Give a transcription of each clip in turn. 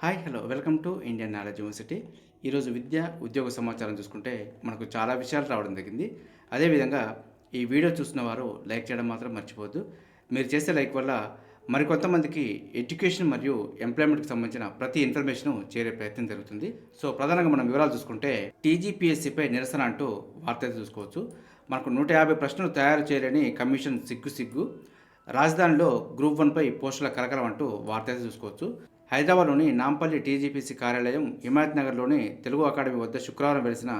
Hi hello welcome to Indian knowledge university ఈరోజు విద్య ఉద్యోగ సమాచారం చూసుకుంటే మనకు చాలా విషయాలు రావడం జరిగింది. అదేవిధంగా ఈ వీడియో చూసిన వారు లైక్ చేయడం మాత్రం మర్చిపోవద్దు. మీరు చేసే లైక్ వల్ల మరికొంతమందికి ఎడ్యుకేషన్ మరియు ఎంప్లాయ్మెంట్కి సంబంధించిన ప్రతి ఇన్ఫర్మేషన్ చేరే ప్రయత్నం జరుగుతుంది. సో ప్రధానంగా మనం వివరాలు చూసుకుంటే టీజీపీఎస్సీపై నిరసన అంటూ వార్త చూసుకోవచ్చు. మనకు నూట యాభై ప్రశ్నలు తయారు చేయలేని కమిషన్ సిగ్గు సిగ్గు. రాజధానిలో గ్రూప్ వన్పై పోస్టుల కలకలం అంటూ వార్త చూసుకోవచ్చు. హైదరాబాద్లోని నాంపల్లి టీజీపీసీ కార్యాలయం హిమాయత్ నగర్లోని తెలుగు అకాడమీ వద్ద శుక్రవారం వెలిసిన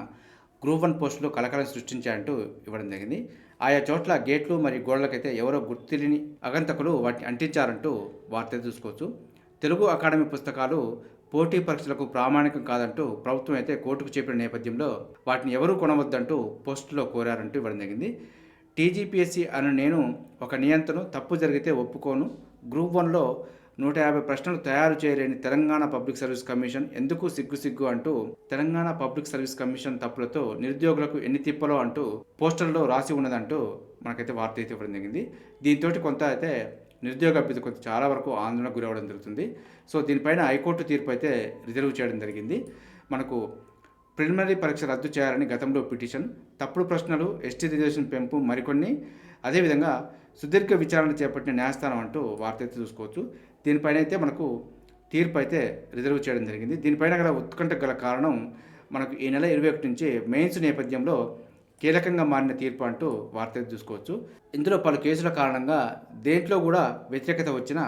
గ్రూప్ వన్ పోస్టులు కలకలం సృష్టించాయంటూ ఇవ్వడం జరిగింది. ఆయా చోట్ల గేట్లు మరియు గోడలకైతే ఎవరో గుర్తిని అగంతకులు వాటిని అంటించారంటూ వార్త చూసుకోవచ్చు తెలుగు అకాడమీ పుస్తకాలు పోటీ పరీక్షలకు ప్రామాణికం కాదంటూ ప్రభుత్వం అయితే కోర్టుకు చెప్పిన నేపథ్యంలో వాటిని ఎవరూ కొనవద్దంటూ పోస్టులో కోరారంటూ ఇవ్వడం జరిగింది. టీజీపీఎస్సీ అను నేను ఒక నియంత్రణ తప్పు జరిగితే ఒప్పుకోను. గ్రూప్ వన్లో నూట యాభై ప్రశ్నలు తయారు చేయలేని తెలంగాణ పబ్లిక్ సర్వీస్ కమిషన్ ఎందుకు సిగ్గు సిగ్గు అంటూ తెలంగాణ పబ్లిక్ సర్వీస్ కమిషన్ తప్పులతో నిరుద్యోగులకు ఎన్ని తిప్పలో అంటూ పోస్టర్లో రాసి ఉన్నదంటూ మనకైతే వార్త అయితే ఇవ్వడం జరిగింది. దీంతో కొంత అయితే నిరుద్యోగ అభ్యర్థి కొంత చాలా వరకు ఆందోళన గురవడం జరుగుతుంది. సో దీనిపైన హైకోర్టు తీర్పు అయితే రిజర్వ్ చేయడం జరిగింది. మనకు ప్రిలిమినరీ పరీక్ష రద్దు చేయాలని గతంలో పిటిషన్ తప్పుడు ప్రశ్నలు ఎస్టీ రిజర్వేషన్ పెంపు మరికొన్ని అదేవిధంగా సుదీర్ఘ విచారణ చేపట్టిన న్యాయస్థానం అంటూ వార్త అయితే చూసుకోవచ్చు. దీనిపైన అయితే మనకు తీర్పు అయితే రిజర్వ్ చేయడం జరిగింది. దీనిపైన గల ఉత్కంఠ గల కారణం మనకు ఈ నెల ఇరవై ఒకటి నుంచి మెయిన్స్ నేపథ్యంలో కీలకంగా మారిన తీర్పు అంటూ వార్త చూసుకోవచ్చు. ఇందులో పలు కేసుల కారణంగా దేంట్లో కూడా వ్యతిరేకత వచ్చిన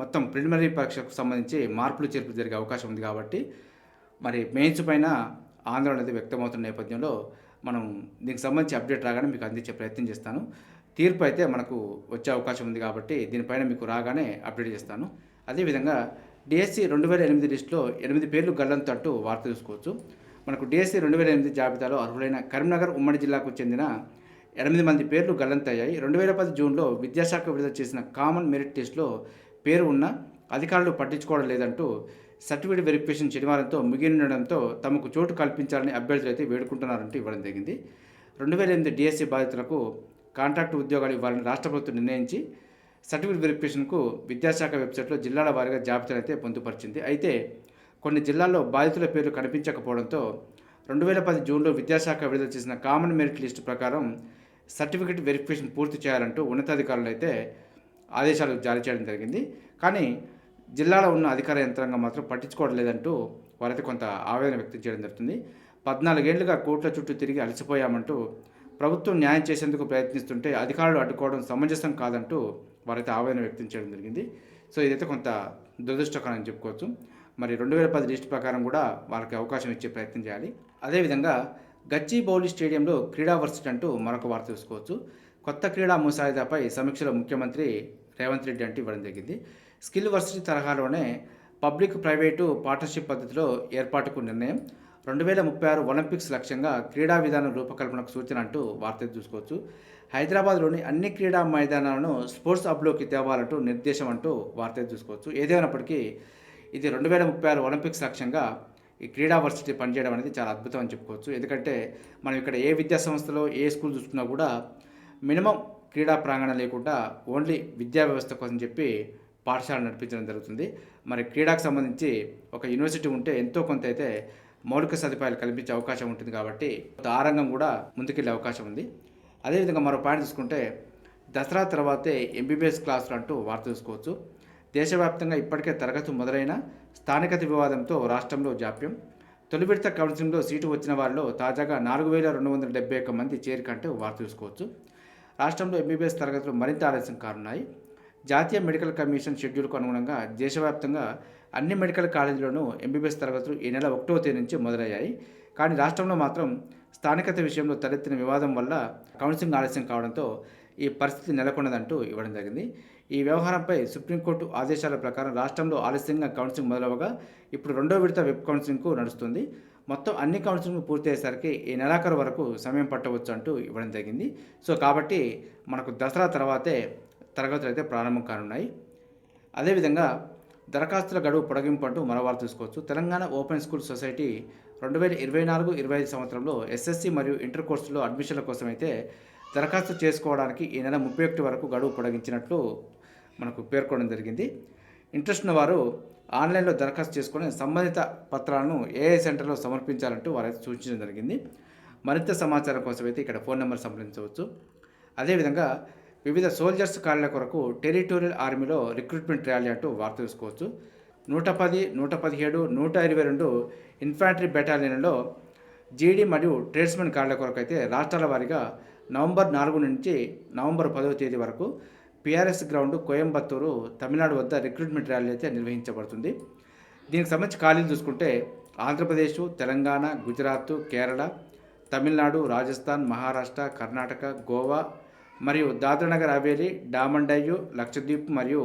మొత్తం ప్రిలిమినరీ పరీక్షకు సంబంధించి మార్పులు చేర్పులు జరిగే అవకాశం ఉంది కాబట్టి మరి మెయిన్స్ పైన ఆందోళన అనేది వ్యక్తమవుతున్న నేపథ్యంలో మనం దీనికి సంబంధించి అప్డేట్ రాగానే మీకు అందించే ప్రయత్నం చేస్తాను. తీర్పు అయితే మనకు వచ్చే అవకాశం ఉంది కాబట్టి దీనిపైన మీకు రాగానే అప్డేట్ చేస్తాను. అదేవిధంగా డిఎస్సి రెండు వేల ఎనిమిది లిస్టులో ఎనిమిది పేర్లు గల్లంతట్టు వార్త చూసుకోవచ్చు. మనకు డిఎస్సి రెండు వేల ఎనిమిది జాబితాలో అర్హులైన కరీంనగర్ ఉమ్మడి జిల్లాకు చెందిన ఎనిమిది మంది పేర్లు గల్లంతయ్యాయి. రెండు వేల పది జూన్లో విద్యాశాఖ విడుదల చేసిన కామన్ మెరిట్ టెస్ట్లో పేరు ఉన్న అధికారులు పట్టించుకోవడం లేదంటూ సర్టిఫికేట్ వెరిఫికేషన్ శనివారంతో ముగియనుండడంతో తమకు చోటు కల్పించాలని అభ్యర్థులు అయితే వేడుకుంటున్నారంటూ ఇవ్వడం జరిగింది. రెండు వేల ఎనిమిది డిఎస్సి బాధితులకు కాంట్రాక్ట్ ఉద్యోగాలు ఇవ్వాలని రాష్ట్ర ప్రభుత్వం నిర్ణయించి సర్టిఫికేట్ వెరిఫికేషన్కు విద్యాశాఖ వెబ్సైట్లో జిల్లాల వారీగా జాబితాను అయితే పొందుపరిచింది. అయితే కొన్ని జిల్లాల్లో బాధితుల పేర్లు కనిపించకపోవడంతో రెండు వేల పది జూన్లో విద్యాశాఖ విడుదల చేసిన కామన్ మెరిట్ లిస్టు ప్రకారం సర్టిఫికేట్ వెరిఫికేషన్ పూర్తి చేయాలంటూ ఉన్నతాధికారులు అయితే ఆదేశాలు జారీ చేయడం జరిగింది. కానీ జిల్లాలో ఉన్న అధికార యంత్రాంగం మాత్రం పట్టించుకోవడం లేదంటూ వారైతే కొంత ఆవేదన వ్యక్తం చేయడం జరుగుతుంది. పద్నాలుగేళ్ళుగా కోట్ల చుట్టూ తిరిగి అలసిపోయామంటూ ప్రభుత్వం న్యాయం చేసేందుకు ప్రయత్నిస్తుంటే అధికారులు అడ్డుకోవడం సమంజసం కాదంటూ వారైతే ఆవేదన వ్యక్తం చేయడం జరిగింది. సో ఇదైతే కొంత దురదృష్టకరం అని చెప్పుకోవచ్చు. మరి రెండు వేల పది లిస్టు ప్రకారం కూడా వాళ్ళకి అవకాశం ఇచ్చే ప్రయత్నం చేయాలి. అదేవిధంగా గచ్చిబౌలి స్టేడియంలో క్రీడా వర్సిటీ అంటూ మరొక వార్త చూసుకోవచ్చు. కొత్త క్రీడా ముసాయిదాపై సమీక్షలో ముఖ్యమంత్రి రేవంత్ రెడ్డి అంటూ ఇవ్వడం జరిగింది. స్కిల్ వర్సిటీ తరహాలోనే పబ్లిక్ ప్రైవేటు పార్ట్నర్షిప్ పద్ధతిలో ఏర్పాటుకు నిర్ణయం. రెండు వేల ముప్పై ఆరు ఒలింపిక్స్ లక్ష్యంగా క్రీడా విధానం రూపకల్పనకు సూచన అంటూ వార్త చూసుకోవచ్చు. హైదరాబాద్లోని అన్ని క్రీడా మైదానాలను స్పోర్ట్స్ హబ్లోకి తేవాలంటూ నిర్దేశం అంటూ వార్త చూసుకోవచ్చు. ఏదేమైనప్పటికీ ఇది రెండు వేల ముప్పై ఆరు ఒలింపిక్స్ లక్ష్యంగా ఈ క్రీడా వర్సిటీ పనిచేయడం అనేది చాలా అద్భుతం అని చెప్పుకోవచ్చు. ఎందుకంటే మనం ఇక్కడ ఏ విద్యా సంస్థలో ఏ స్కూల్ చూసుకున్నా కూడా మినిమం క్రీడా ప్రాంగణం లేకుండా ఓన్లీ విద్యా వ్యవస్థ కోసం చెప్పి పాఠశాల నడిపించడం జరుగుతుంది. మరి క్రీడాకు సంబంధించి ఒక యూనివర్సిటీ ఉంటే ఎంతో కొంత అయితే మౌలిక సదుపాయాలు కల్పించే అవకాశం ఉంటుంది కాబట్టి ఆ రంగం కూడా ముందుకెళ్ళే అవకాశం ఉంది. అదేవిధంగా మరో పాయింట్ చూసుకుంటే దసరా తర్వాతే ఎంబీబీఎస్ క్లాసులు అంటూ వార్త చూసుకోవచ్చు. దేశవ్యాప్తంగా ఇప్పటికే తరగతి మొదలైన స్థానికత వివాదంతో రాష్ట్రంలో జాప్యం. తొలి విడత కౌన్సిలింగ్లో సీటు వచ్చిన వారిలో తాజాగా నాలుగు వేల రెండు వందల డెబ్బై ఒక్క మంది చేరికంటూ వార్త చూసుకోవచ్చు. రాష్ట్రంలో ఎంబీబీఎస్ తరగతులు మరింత ఆలస్యం కానున్నాయి. జాతీయ మెడికల్ కమిషన్ షెడ్యూల్కు అనుగుణంగా దేశవ్యాప్తంగా అన్ని మెడికల్ కాలేజీలోనూ ఎంబీబీఎస్ తరగతులు ఈ నెల ఒకటో తేదీ నుంచి మొదలయ్యాయి. కానీ రాష్ట్రంలో మాత్రం స్థానికత విషయంలో తలెత్తిన వివాదం వల్ల కౌన్సిలింగ్ ఆలస్యం కావడంతో ఈ పరిస్థితి నెలకొన్నదంటూ ఇవ్వడం జరిగింది. ఈ వ్యవహారంపై సుప్రీంకోర్టు ఆదేశాల ప్రకారం రాష్ట్రంలో ఆలస్యంగా కౌన్సిలింగ్ మొదలవగా ఇప్పుడు రెండో విడత వెబ్ కౌన్సిలింగ్కు నడుస్తుంది. మొత్తం అన్ని కౌన్సిలింగ్ పూర్తి అయ్యేసరికి ఈ నెలాఖరు వరకు సమయం పట్టవచ్చు అంటూ ఇవ్వడం జరిగింది. సో కాబట్టి మనకు దసరా తర్వాతే తరగతులు అయితే ప్రారంభం కానున్నాయి. అదేవిధంగా దరఖాస్తుల గడువు పొడగింపు అంటూ మరోవారు తీసుకోవచ్చు. చూసుకోవచ్చు తెలంగాణ ఓపెన్ స్కూల్ సొసైటీ రెండు వేల ఇరవై నాలుగు ఇరవై ఐదు సంవత్సరంలో ఎస్ఎస్సి మరియు ఇంటర్ కోర్సులో అడ్మిషన్ల కోసం అయితే దరఖాస్తు చేసుకోవడానికి ఈ నెల ముప్పై ఒకటి వరకు గడువు పొడగించినట్లు మనకు పేర్కొనడం జరిగింది. ఇంట్రెస్ట్ ఉన్న వారు ఆన్లైన్లో దరఖాస్తు చేసుకొని సంబంధిత పత్రాలను ఏఐ సెంటర్లో సమర్పించాలంటూ వారైతే సూచించడం జరిగింది. మరింత సమాచారం కోసం అయితే ఇక్కడ ఫోన్ నెంబర్ సంప్రదించవచ్చు. అదేవిధంగా వివిధ సోల్జర్స్ ఖాళీల కొరకు టెరిటోరియల్ ఆర్మీలో రిక్రూట్మెంట్ ర్యాలీ అంటూ వార్త చూసుకోవచ్చు నూట పది నూట పదిహేడు నూట ఇరవై రెండు ఇన్ఫాంట్రీ బెటాలియన్లో జీడీ మరియు ట్రేడ్స్మెన్ ఖాళీల కొరకు అయితే రాష్ట్రాల వారీగా నవంబర్ నాలుగు నుంచి నవంబర్ పదవ తేదీ వరకు పిఆర్ఎస్ గ్రౌండ్ కోయంబత్తూరు తమిళనాడు వద్ద రిక్రూట్మెంట్ ర్యాలీ అయితే నిర్వహించబడుతుంది. దీనికి సంబంధించి ఖాళీలు చూసుకుంటే ఆంధ్రప్రదేశ్ తెలంగాణ గుజరాత్ కేరళ తమిళనాడు రాజస్థాన్ మహారాష్ట్ర కర్ణాటక గోవా మరియు దాదానగర్ హవేలీ డామండయ్యు లక్షద్వీప్ మరియు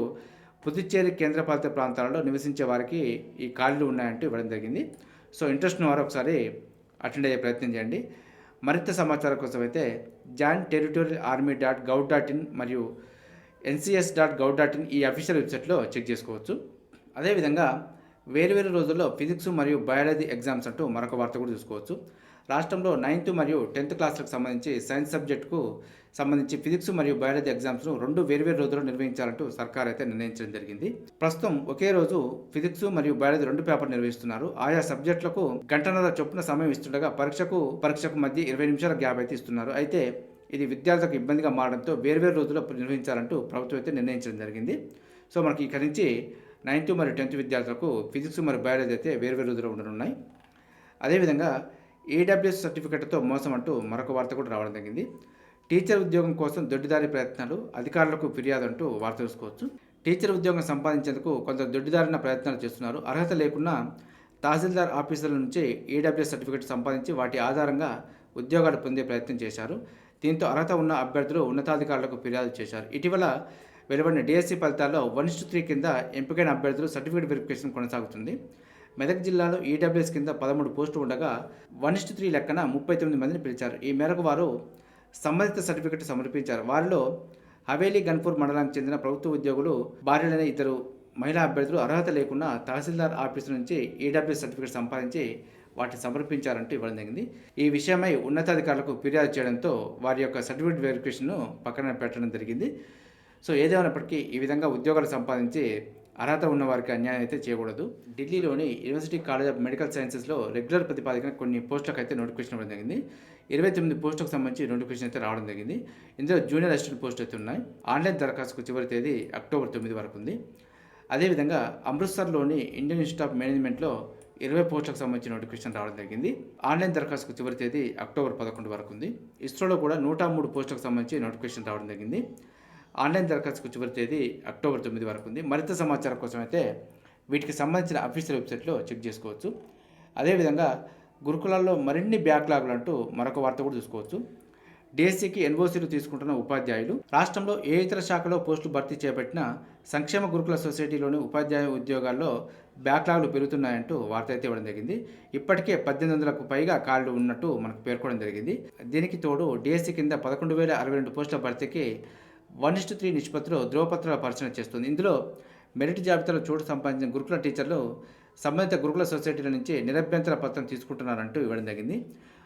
పుదుచ్చేరి కేంద్రపాలిత ప్రాంతాలలో నివసించే వారికి ఈ ఖాళీలు ఉన్నాయంటూ ఇవ్వడం జరిగింది. సో ఇంట్రెస్ట్ వారు ఒకసారి అటెండ్ అయ్యే ప్రయత్నం చేయండి. మరింత సమాచారం కోసం అయితే join territorial army dot gov dot in మరియు NCS dot gov dot in ఈ అఫీషియల్ వెబ్సైట్లో చెక్ చేసుకోవచ్చు. అదేవిధంగా వేరువేరు రోజుల్లో ఫిజిక్స్ మరియు బయాలజీ ఎగ్జామ్స్ అంటూ మరొక వార్త కూడా చూసుకోవచ్చు. రాష్ట్రంలో నైన్త్ మరియు టెన్త్ క్లాసులకు సంబంధించి సైన్స్ సబ్జెక్టుకు సంబంధించి ఫిజిక్స్ మరియు బయాలజీ ఎగ్జామ్స్ను రెండు వేర్వేరు రోజుల్లో నిర్వహించాలంటూ సర్కార్ అయితే నిర్ణయించడం జరిగింది. ప్రస్తుతం ఒకే రోజు ఫిజిక్స్ మరియు బయాలజీ రెండు పేపర్ నిర్వహిస్తున్నారు. ఆయా సబ్జెక్టులకు గంటన్నర చొప్పున సమయం ఇస్తుండగా పరీక్షకు పరీక్షకు మధ్య ఇరవై నిమిషాల గ్యాప్ అయితే ఇస్తున్నారు. అయితే ఇది విద్యార్థులకు ఇబ్బందిగా మారడంతో వేర్వేరు రోజుల్లో నిర్వహించాలంటూ ప్రభుత్వం అయితే నిర్ణయించడం జరిగింది. సో మనకి ఇక్కడి నుంచి నైన్త్ మరియు టెన్త్ విద్యార్థులకు ఫిజిక్స్ మరియు బయాలజీ అయితే వేర్వేరు రోజుల్లో ఉండనున్నాయి. అదేవిధంగా ఈడబ్ల్యూఎస్ సర్టిఫికెట్తో మోసం అంటూ మరొక వార్త కూడా రావడం జరిగింది. టీచర్ ఉద్యోగం కోసం దొడ్డిదారి ప్రయత్నాలు అధికారులకు ఫిర్యాదు అంటూ వార్త చూసుకోవచ్చు టీచర్ ఉద్యోగం సంపాదించేందుకు కొంత దొడ్డిదారిన ప్రయత్నాలు చేస్తున్నారు. అర్హత లేకున్నా తహసీల్దార్ ఆఫీసర్ల నుంచి ఈడబ్ల్యూఎస్ సర్టిఫికెట్ సంపాదించి వాటి ఆధారంగా ఉద్యోగాలు పొందే ప్రయత్నం చేశారు. దీంతో అర్హత ఉన్న అభ్యర్థులు ఉన్నతాధికారులకు ఫిర్యాదు చేశారు. ఇటీవల వెలువడిన డిఎస్సి ఫలితాల్లో వన్ త్రీ కింద ఎంపికైన అభ్యర్థులు సర్టిఫికేట్ వెరిఫికేషన్ కొనసాగుతుంది. మెదక్ జిల్లాలో ఈడబ్ల్యూఎస్ కింద పదమూడు పోస్టు ఉండగా వన్ త్రీ లెక్కన ముప్పై తొమ్మిది మందిని పిలిచారు. ఈ మేరకు వారు సంబంధిత సర్టిఫికెట్ సమర్పించారు. వారిలో హవేలీ గన్పూర్ మండలానికి చెందిన ప్రభుత్వ ఉద్యోగులు భార్యలైన ఇద్దరు మహిళా అభ్యర్థులు అర్హత లేకుండా తహసీల్దార్ ఆఫీసు నుంచి ఈడబ్ల్యూఎస్ సర్టిఫికేట్ సంపాదించి వాటిని సమర్పించారంటూ ఇవ్వడం జరిగింది. ఈ విషయమై ఉన్నతాధికారులకు ఫిర్యాదు చేయడంతో వారి యొక్క సర్టిఫికేట్ వెరిఫికేషన్ను పక్కన పెట్టడం జరిగింది. సో ఏదేమైనప్పటికీ ఈ విధంగా ఉద్యోగాలు సంపాదించి అర్హత ఉన్న వారికి అన్యాయం అయితే చేయకూడదు. ఢిల్లీలోని యూనివర్సిటీ కాలేజ్ ఆఫ్ మెడికల్ సైన్సెస్లో రెగ్యులర్ ప్రతిపాదికన కొన్ని పోస్టులకు అయితే నోటిఫికేషన్ ఇవ్వడం జరిగింది. ఇరవై తొమ్మిది పోస్టులకు సంబంధించి నోటిఫికేషన్ అయితే రావడం జరిగింది. ఇందులో జూనియర్ అసిస్టెంట్ పోస్ట్ అయితే ఉన్నాయి. ఆన్లైన్ దరఖాస్తుకు చివరి తేదీ అక్టోబర్ తొమ్మిది వరకు ఉంది. అదేవిధంగా అమృత్సర్లోని ఇండియన్ ఇన్స్టిట్యూట్ ఆఫ్ మేనేజ్మెంట్లో ఇరవై పోస్టులకు సంబంధించిన నోటిఫికేషన్ రావడం జరిగింది. ఆన్లైన్ దరఖాస్తుకు చివరి తేదీ అక్టోబర్ పదకొండు వరకు ఉంది. ఇస్రోలో కూడా నూట మూడు పోస్టులకు సంబంధించి నోటిఫికేషన్ రావడం జరిగింది. ఆన్లైన్ దరఖాస్తుకు చివరి తేదీ అక్టోబర్ తొమ్మిది వరకు ఉంది. మరింత సమాచారం కోసం అయితే వీటికి సంబంధించిన అఫీషియల్ వెబ్సైట్లో చెక్ చేసుకోవచ్చు. అదేవిధంగా గురుకులాల్లో మరిన్ని బ్యాక్లాగులు అంటూ మరొక వార్త కూడా చూసుకోవచ్చు. డిఎస్సికి ఎన్ఓసీలు తీసుకుంటున్న ఉపాధ్యాయులు రాష్ట్రంలో ఏ ఇతర శాఖలో పోస్టులు భర్తీ చేపట్టిన సంక్షేమ గురుకుల సొసైటీలోని ఉపాధ్యాయ ఉద్యోగాల్లో బ్యాక్లాగులు పెరుగుతున్నాయంటూ వార్త అయితే ఇవ్వడం జరిగింది. ఇప్పటికే పద్దెనిమిది వందలకు పైగా ఖాళీలు ఉన్నట్టు మనకు పేర్కొనడం జరిగింది. దీనికి తోడు డిఎస్సి కింద పదకొండు వేల అరవై రెండు పోస్టుల భర్తీకి వన్ ఇస్టు త్రీ నిష్పత్తిలో ధ్రువపత్రాల పరిశీలన చేస్తుంది. ఇందులో మెరిట్ జాబితాలో చోటు సంపాదించిన గురుకుల టీచర్లు సంబంధిత గురుకుల సొసైటీల నుంచి నిరభ్యంతర పత్రం తీసుకుంటున్నారంటూ ఇవ్వడం జరిగింది.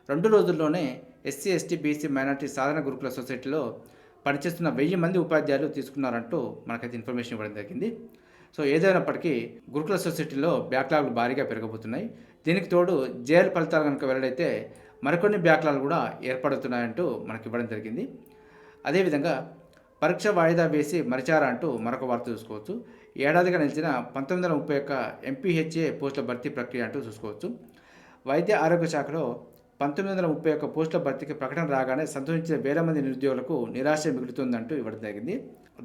రెండు రోజుల్లోనే ఎస్సీ ఎస్టీ బీసీ మైనార్టీ సాధారణ గురుకుల సొసైటీలో పనిచేస్తున్న వెయ్యి మంది ఉపాధ్యాయులు తీసుకున్నారంటూ మనకైతే ఇన్ఫర్మేషన్ ఇవ్వడం జరిగింది. సో ఏదైనప్పటికీ గురుకుల సొసైటీలో బ్యాక్లాగ్లు భారీగా పెరగబోతున్నాయి. దీనికి తోడు జేఎల్ ఫలితాలు కనుక వెల్లడైతే మరికొన్ని బ్యాక్లాగ్లు కూడా ఏర్పడుతున్నాయంటూ మనకి ఇవ్వడం జరిగింది. అదేవిధంగా పరీక్ష వాయిదా వేసి మరిచారా అంటూ మరొక వార్త చూసుకోవచ్చు. ఏడాదిగా నిలిచిన పంతొమ్మిది వందల ముప్పై ఒక్క ఎంపీహెచ్ఏ పోస్టుల భర్తీ ప్రక్రియ అంటూ చూసుకోవచ్చు. వైద్య ఆరోగ్య శాఖలో పంతొమ్మిది వందల ముప్పై ఒక్క పోస్టుల భర్తీకి ప్రకటన రాగానే సంతోషించిన వేల మంది నిరుద్యోగులకు నిరాశ మిగులుతుందంటూ ఇవ్వడం జరిగింది.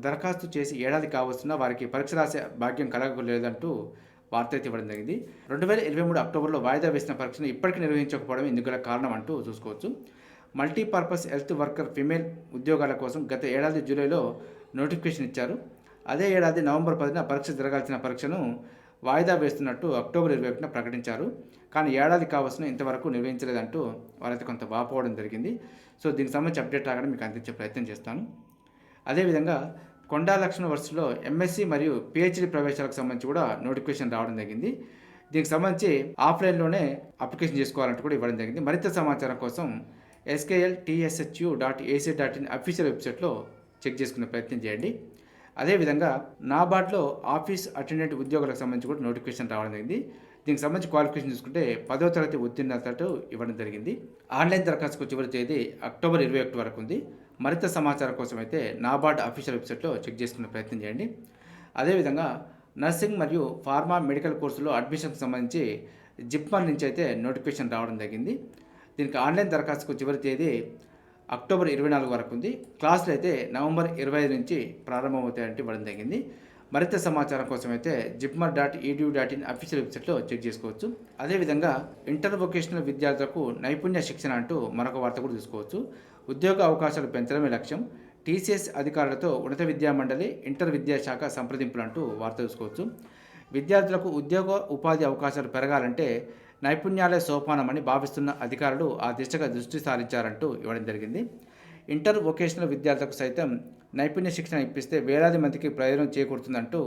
దరఖాస్తు చేసి ఏడాది కావస్తున్నా వారికి పరీక్ష రాసే భాగ్యం కలగలేదంటూ వార్త అయితే ఇవ్వడం జరిగింది. రెండు వేల ఇరవై మూడు అక్టోబర్లో వాయిదా వేసిన పరీక్షను ఇప్పటికీ నిర్వహించకపోవడం ఇందుకు గల కారణం అంటూ చూసుకోవచ్చు. మల్టీపర్పస్ హెల్త్ వర్కర్ ఫిమేల్ ఉద్యోగాల కోసం గత ఏడాది జూలైలో నోటిఫికేషన్ ఇచ్చారు. అదే ఏడాది నవంబర్ పదిన పరీక్ష జరగాల్సిన పరీక్షను వాయిదా వేస్తున్నట్టు అక్టోబర్ ఇరవై ఒకటిన ప్రకటించారు. కానీ ఏడాది కావాల్సిన ఇంతవరకు నిర్వహించలేదంటూ వారైతే కొంత వాపోవడం జరిగింది. సో దీనికి సంబంధించి అప్డేట్ రాగానే మీకు అందించే ప్రయత్నం చేస్తాను. అదేవిధంగా కొండా లక్ష్మణ వర్షలో ఎంఎస్సి మరియు పిహెచ్డి ప్రవేశాలకు సంబంధించి కూడా నోటిఫికేషన్ రావడం జరిగింది. దీనికి సంబంధించి ఆఫ్లైన్లోనే అప్లికేషన్ చేసుకోవాలంటూ కూడా ఇవ్వడం జరిగింది. మరింత సమాచారం కోసం SKL TSHU dot AC dot in official వెబ్సైట్లో చెక్ చేసుకునే ప్రయత్నం చేయండి. అదేవిధంగా నాబార్డ్లో ఆఫీస్ అటెండెంట్ ఉద్యోగులకు సంబంధించి కూడా నోటిఫికేషన్ రావడం జరిగింది. దీనికి సంబంధించి క్వాలిఫికేషన్ చూసుకుంటే పదో తరగతి ఉత్తీర్ణతతో ఇవ్వడం జరిగింది. ఆన్లైన్ దరఖాస్తుకు చివరి తేదీ అక్టోబర్ ఇరవై ఒకటి వరకు ఉంది. మరింత సమాచారం కోసం అయితే నాబార్డ్ అఫీషియల్ వెబ్సైట్లో చెక్ చేసుకునే ప్రయత్నం చేయండి. అదేవిధంగా నర్సింగ్ మరియు ఫార్మా మెడికల్ కోర్సులో అడ్మిషన్కి సంబంధించి జిప్మర్ నుంచి అయితే నోటిఫికేషన్ రావడం జరిగింది. దీనికి ఆన్లైన్ దరఖాస్తుకు చివరి తేదీ అక్టోబర్ ఇరవై నాలుగు వరకు ఉంది. క్లాసులు అయితే నవంబర్ ఇరవై ఐదు నుంచి ప్రారంభమవుతాయంటే ఇవ్వడం జరిగింది. మరింత సమాచారం కోసం అయితే JIPMER dot EDU dot in official వెబ్సైట్లో చెక్ చేసుకోవచ్చు. అదేవిధంగా ఇంటర్ వొకేషనల్ విద్యార్థులకు నైపుణ్య శిక్షణ అంటూ మరొక వార్త కూడా తీసుకోవచ్చు ఉద్యోగ అవకాశాలు పెంచడమే లక్ష్యం. టీసీఎస్ అధికారులతో ఉన్నత విద్యా మండలి ఇంటర్ విద్యాశాఖ సంప్రదింపులు అంటూ వార్త చూసుకోవచ్చు. విద్యార్థులకు ఉద్యోగ ఉపాధి అవకాశాలు పెరగాలంటే నైపుణ్యాలే సోపానమని భావిస్తున్న అధికారులు ఆ దిశగా దృష్టి సారించారంటూ ఇవ్వడం జరిగింది. ఇంటర్ వొకేషనల్ విద్యార్థులకు సైతం నైపుణ్య శిక్షణ ఇప్పిస్తే వేలాది మందికి ప్రయోజనం చేకూరుతుందంటూ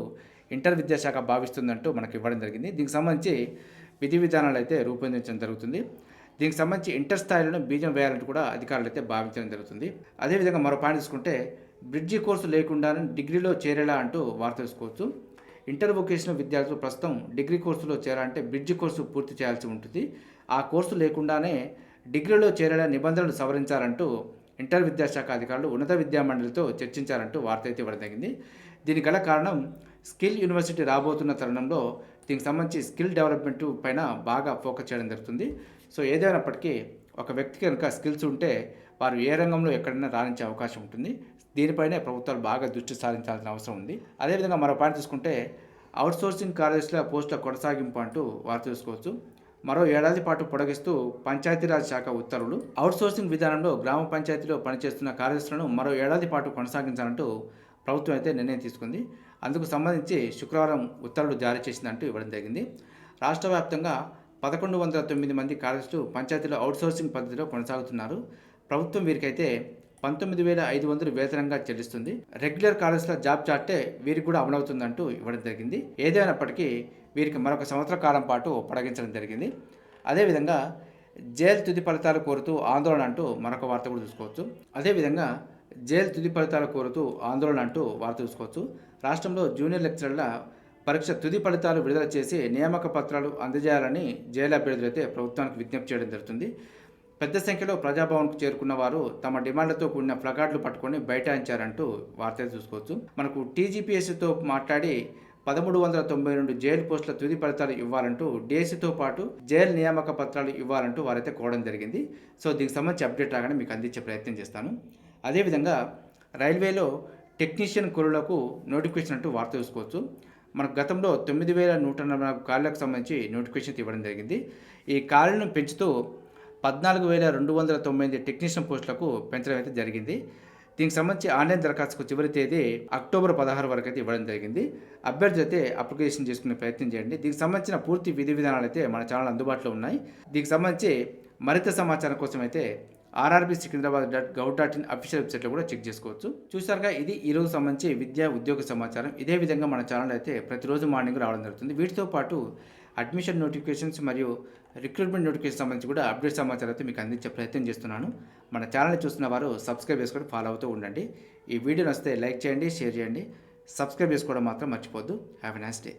ఇంటర్ విద్యాశాఖ భావిస్తుందంటూ మనకు ఇవ్వడం జరిగింది. దీనికి సంబంధించి విధి విధానాలు అయితే రూపొందించడం జరుగుతుంది. దీనికి సంబంధించి ఇంటర్ స్థాయిలను బీజం వేయాలంటూ కూడా అధికారులు అయితే భావించడం జరుగుతుంది. అదేవిధంగా మరో పాయింట్ తీసుకుంటే బ్రిడ్జి కోర్సు లేకుండా డిగ్రీలో చేరేలా అంటూ వార్త తెలుసుకోవచ్చు. ఇంటర్ వొకేషనల్ విద్యార్థులు ప్రస్తుతం డిగ్రీ కోర్సులో చేరాలంటే బ్రిడ్జి కోర్సు పూర్తి చేయాల్సి ఉంటుంది. ఆ కోర్సు లేకుండానే డిగ్రీలో చేరేలా నిబంధనలు సవరించాలంటూ ఇంటర్ విద్యాశాఖ అధికారులు ఉన్నత విద్యా మండలితో చర్చించారంటూ వార్త అయితే ఇవ్వడం జరిగింది. దీనికి గల కారణం స్కిల్ యూనివర్సిటీ రాబోతున్న తరుణంలో దీనికి సంబంధించి స్కిల్ డెవలప్మెంట్ పైన బాగా ఫోకస్ చేయడం జరుగుతుంది. సో ఏదైనప్పటికీ ఒక వ్యక్తి కనుక స్కిల్స్ ఉంటే వారు ఏ రంగంలో ఎక్కడైనా రాణించే అవకాశం ఉంటుంది. దీనిపైనే ప్రభుత్వాలు బాగా దృష్టి సారించాల్సిన అవసరం ఉంది. అదేవిధంగా మరో పాయింట్ తీసుకుంటే అవుట్సోర్సింగ్ కార్యదర్శుల పోస్టుల కొనసాగింపు అంటూ వారు చూసుకోవచ్చు మరో ఏడాది పాటు పొడగిస్తూ పంచాయతీరాజ్ శాఖ ఉత్తర్వులు. అవుట్సోర్సింగ్ విధానంలో గ్రామ పంచాయతీలో పనిచేస్తున్న కార్యదర్శులను మరో ఏడాది పాటు కొనసాగించాలంటూ ప్రభుత్వం అయితే నిర్ణయం తీసుకుంది. అందుకు సంబంధించి శుక్రవారం ఉత్తర్వులు జారీ చేసిందంటూ ఇవ్వడం జరిగింది. రాష్ట్ర వ్యాప్తంగా పదకొండు వందల తొమ్మిది మంది కార్యదర్శులు పంచాయతీలో అవుట్సోర్సింగ్ పద్ధతిలో కొనసాగుతున్నారు. ప్రభుత్వం వీరికైతే పంతొమ్మిది వేల ఐదు వందలు వేతనంగా చెల్లిస్తుంది. రెగ్యులర్ కార్యదర్శుల జాబ్ చార్టే వీరికి కూడా అమలవుతుందంటూ ఇవ్వడం జరిగింది. ఏదైనప్పటికీ వీరికి మరొక సంవత్సర కాలం పాటు పొడగించడం జరిగింది. అదేవిధంగా జైలు తుది ఫలితాలు కోరుతూ ఆందోళన అంటూ మరొక వార్త కూడా చూసుకోవచ్చు. అదేవిధంగా జైలు తుది ఫలితాలు కోరుతూ ఆందోళన అంటూ వార్త చూసుకోవచ్చు. రాష్ట్రంలో జూనియర్ లెక్చరర్ల పరీక్ష తుది ఫలితాలు విడుదల చేసి నియామక పత్రాలు అందజేయాలని జైలు అభ్యర్థులు అయితే ప్రభుత్వానికి విజ్ఞప్తి చేయడం జరుగుతుంది. పెద్ద సంఖ్యలో ప్రజాభవన్కు చేరుకున్న వారు తమ డిమాండ్లతో కూడిన ఫ్లగాడ్లు పట్టుకొని బైఠాయించారంటూ వార్తలు చూసుకోవచ్చు. మనకు టీజీపీఎస్సీతో మాట్లాడి పదమూడు వందల తొంభై రెండు జైలు పోస్టుల తుది ఫలితాలు ఇవ్వాలంటూ డిఎస్సీతో పాటు జైలు నియామక పత్రాలు ఇవ్వాలంటూ వారైతే కోవడం జరిగింది. సో దీనికి సంబంధించి అప్డేట్ రాగానే మీకు అందించే ప్రయత్నం చేస్తాను. అదేవిధంగా రైల్వేలో టెక్నీషియన్ కొలులకు నోటిఫికేషన్ అంటూ వార్త చూసుకోవచ్చు. మనకు గతంలో తొమ్మిది వేల నూట నలభై నాలుగు సంబంధించి నోటిఫికేషన్ ఇవ్వడం జరిగింది. ఈ కార్లను పెంచుతూ పద్నాలుగు వేల రెండు వందల తొంభై ఎనిమిది టెక్నీషియన్ పోస్టులకు పెంచడం అయితే జరిగింది. దీనికి సంబంధించి ఆన్లైన్ దరఖాస్తుకు చివరి తేదీ అక్టోబర్ పదహారు వరకు అయితే ఇవ్వడం జరిగింది. అభ్యర్థి అయితే అప్లికేషన్ చేసుకునే ప్రయత్నం చేయండి. దీనికి సంబంధించిన పూర్తి విధి విధానాలు అయితే మన ఛానల్ అందుబాటులో ఉన్నాయి. దీనికి సంబంధించి మరింత సమాచారం కోసం అయితే RRB Secunderabad dot gov dot in official వెబ్సైట్లో కూడా చెక్ చేసుకోవచ్చు. చూసారుగా ఇది ఈ రోజు సంబంధించి విద్యా ఉద్యోగ సమాచారం. ఇదే విధంగా మన ఛానల్ అయితే ప్రతిరోజు మార్నింగ్ రావడం జరుగుతుంది. వీటితో పాటు అడ్మిషన్ నోటిఫికేషన్స్ మరియు రిక్రూట్మెంట్ నోటిఫికేషన్ సంబంధించి కూడా అప్డేట్ సమాచారం అయితే మీకు అందించే ప్రయత్నం చేస్తున్నాను. మన ఛానల్ చూస్తున్న వారు సబ్స్క్రైబ్ చేసుకొని ఫాలో అవుతూ ఉండండి. ఈ వీడియో నచ్చితే లైక్ చేయండి షేర్ చేయండి. సబ్స్క్రైబ్ చేసుకోవడం మాత్రం మర్చిపోద్దు హ్యావ్ ఎ నైస్ డే.